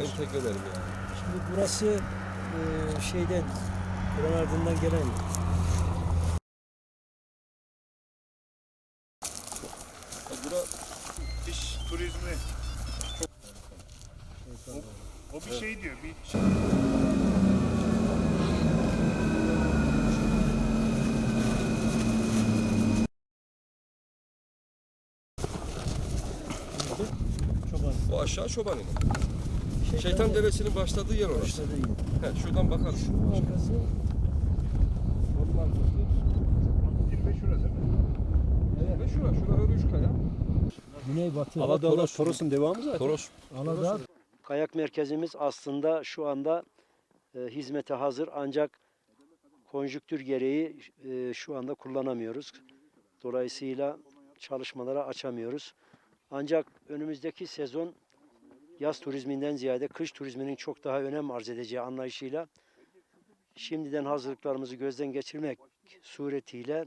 Entegre ederim yani. Şimdi burası e, şeyden, Kur'an ardından gelen Bura Kış turizmi çok o, o bir şey diyor. Bir şey. çoban. Bu aşağı çobanın. Şeytan, Şeytan devesinin başladığı yer orası. başladığı yer. He, şuradan bakarız. Şunun arkası Onun arkası. Zirve şurası mı? Ve şura, şura üç kaya. Güneybatı. Toros'un devamı zaten. Toros. Aladağ. Kayak merkezimiz aslında şu anda e, hizmete hazır ancak konjüktür gereği e, şu anda kullanamıyoruz. Dolayısıyla çalışmalara açamıyoruz. Ancak önümüzdeki sezon yaz turizminden ziyade kış turizminin çok daha önem arz edeceği anlayışıyla şimdiden hazırlıklarımızı gözden geçirmek suretiyle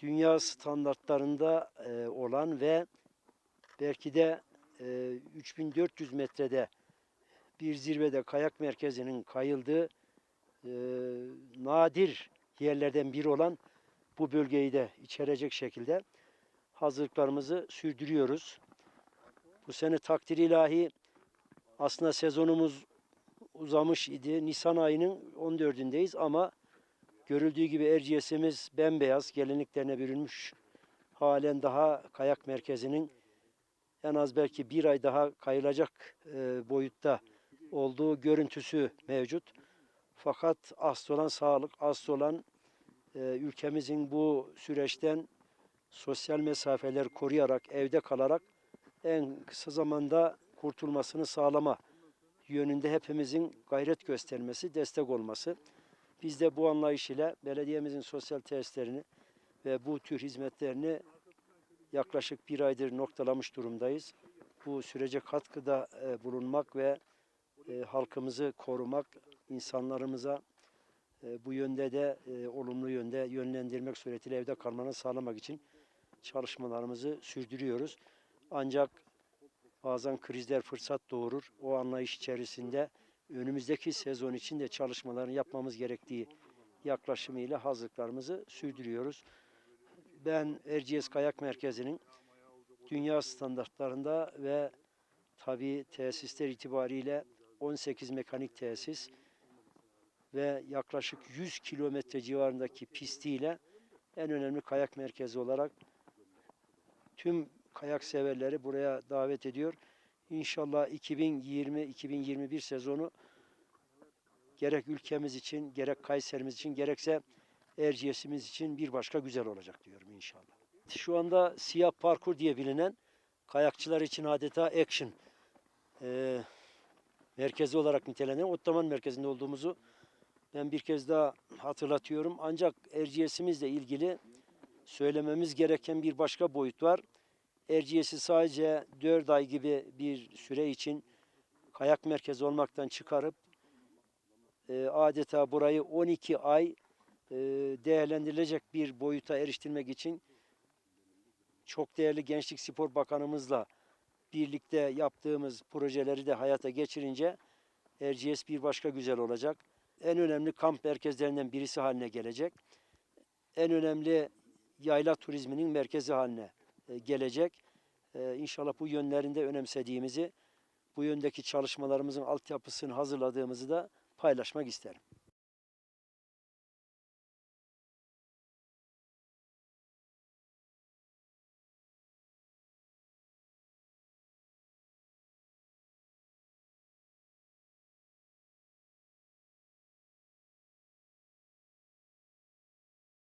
dünya standartlarında e, olan ve belki de e, 3400 metrede bir zirvede kayak merkezinin kayıldığı e, nadir yerlerden biri olan bu bölgeyi de içerecek şekilde hazırlıklarımızı sürdürüyoruz. Bu sene takdir ilahi aslında sezonumuz uzamış idi. Nisan ayının 14'ündeyiz ama görüldüğü gibi Erciyes'imiz bembeyaz gelinliklerine bürünmüş. Halen daha kayak merkezinin en az belki bir ay daha kayılacak e, boyutta olduğu görüntüsü mevcut. Fakat asıl olan sağlık, asıl olan e, ülkemizin bu süreçten sosyal mesafeler koruyarak, evde kalarak en kısa zamanda kurtulmasını sağlama yönünde hepimizin gayret göstermesi, destek olması. Biz de bu anlayış ile belediyemizin sosyal tesislerini ve bu tür hizmetlerini yaklaşık bir aydır noktalamış durumdayız. Bu sürece katkıda e, bulunmak ve e, halkımızı korumak, insanlarımıza e, bu yönde de olumlu yönde yönlendirmek suretiyle evde kalmanı sağlamak için çalışmalarımızı sürdürüyoruz. Ancak bazen krizler fırsat doğurur. O anlayış içerisinde önümüzdeki sezon için de çalışmalarını yapmamız gerektiği yaklaşımıyla hazırlıklarımızı sürdürüyoruz. Ben Erciyes Kayak Merkezi'nin dünya standartlarında ve tabi tesisler itibariyle 18 mekanik tesis ve yaklaşık 100 kilometre civarındaki pistiyle en önemli kayak merkezi olarak tüm kayak severleri buraya davet ediyor. İnşallah 2020-2021 sezonu gerek ülkemiz için, gerek Kayserimiz için, gerekse Erciyes'imiz için bir başka güzel olacak diyorum inşallah. Şu anda siyah parkur diye bilinen kayakçılar için adeta action eee, merkezi olarak nitelenen Ottoman merkezinde olduğumuzu ben bir kez daha hatırlatıyorum. Ancak Erciyes'imizle ilgili söylememiz gereken bir başka boyut var. Erciyes'i sadece 4 ay gibi bir süre için kayak merkezi olmaktan çıkarıp e, adeta burayı 12 ay e, değerlendirilecek bir boyuta eriştirmek için çok değerli Gençlik Spor Bakanımızla birlikte yaptığımız projeleri de hayata geçirince Erciyes bir başka güzel olacak. En önemli kamp merkezlerinden birisi haline gelecek. En önemli yayla turizminin merkezi haline gelecek. E, İnşallah bu yönlerinde önemsediğimizi, bu yöndeki çalışmalarımızın altyapısını hazırladığımızı da paylaşmak isterim.